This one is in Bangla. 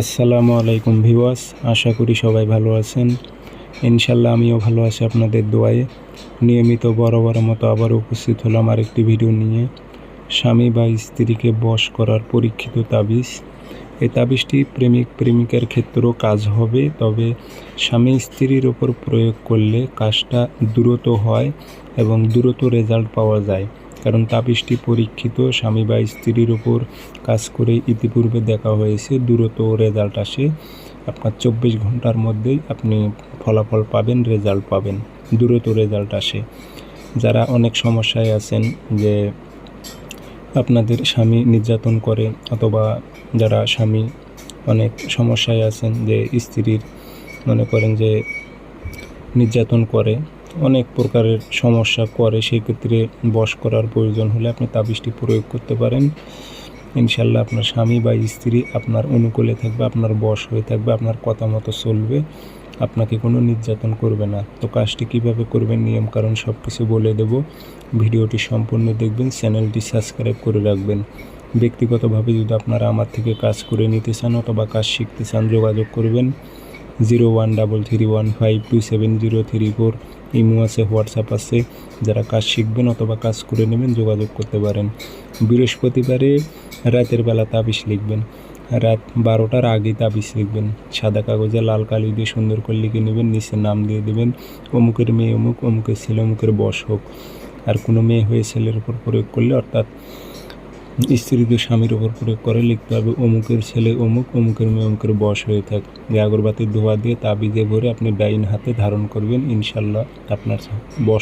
আসসালামু আলাইকুম ভিওয়াস আশা করি সবাই ভালো আছেন। ইনশাল্লাহ আমিও ভালো আছি আপনাদের দোয়ায়ে। নিয়মিত বড় বড় মতো আবার উপস্থিত হলাম আরেকটি ভিডিও নিয়ে। স্বামী বা স্ত্রীকে বশ করার পরীক্ষিত তাবিজ। এই তাবিজটি প্রেমিক প্রেমিকার ক্ষেত্রেও কাজ হবে, তবে স্বামী স্ত্রীর ওপর প্রয়োগ করলে কাজটা দ্রুত হয় এবং দ্রুত রেজাল্ট পাওয়া যায়। কারণ তাবিজটি পরীক্ষিত স্বামী বা স্ত্রীর উপর কাজ করে ইতিপূর্বে দেখা হয়েছে। দ্রুত রেজাল্ট আসে। আপনার চব্বিশ ঘণ্টার মধ্যেই আপনি ফলাফল পাবেন, রেজাল্ট পাবেন। দ্রুত রেজাল্ট আসে। যারা অনেক সমস্যায় আছেন যে আপনাদের স্বামী নির্যাতন করে অথবা যারা স্বামী অনেক সমস্যায় আছেন যে স্ত্রীর মনে করেন যে নির্যাতন করে অনেক প্রকারের সমস্যা করে, সেক্ষেত্রে বশ করার প্রয়োজন হলে আপনি তাবিজটি প্রয়োগ করতে পারেন। ইনশাল্লাহ আপনার স্বামী বা স্ত্রী আপনার অনুকূলে থাকবে, আপনার বশ হয়ে থাকবে, আপনার কথা মতো চলবে, আপনাকে কোনো নির্যাতন করবে না। তো কাজটি কীভাবে করবেন নিয়ম কারণ সব কিছু বলে দেব। ভিডিওটি সম্পূর্ণ দেখবেন, চ্যানেলটি সাবস্ক্রাইব করে রাখবেন। ব্যক্তিগতভাবে যদি আপনারা আমার থেকে কাজ করে নিতে চান অথবা কাজ শিখতে চান, যোগাযোগ করবেন। Zero one double three one five two seven zero three four imo আছে, হোয়াটসঅ্যাপ আছে। যারা কাজ শিখবেন অথবা কাজ করে নেবেন, যোগাযোগ করতে পারেন। বৃহস্পতিবারে রাতের বেলা তাবিজ লিখবেন। রাত বারোটার আগে তাবিজ লিখবেন। সাদা কাগজে লাল কালি দিয়ে সুন্দর করে লিখে নেবেন, নিচে নাম দিয়ে দেবেন, অমুকের মেয়ে অমুক, অমুকের ছেলে, অমুকের বশ হোক। আর কোনো মেয়ে হয়ে ছেলের উপর প্রয়োগ করলে অর্থাৎ স্ত্রীকে স্বামীর ওপর প্রয়োগ করে লিখতে হবে, অমুকের ছেলে অমুক, অমুকের মেয়ে অমুকের বশ হয়ে থাক। যে আগরবাতির ধোয়া দিয়ে তাবিজে ভরে আপনি ডাইন হাতে ধারণ করবেন ইনশাল্লাহ আপনার বশ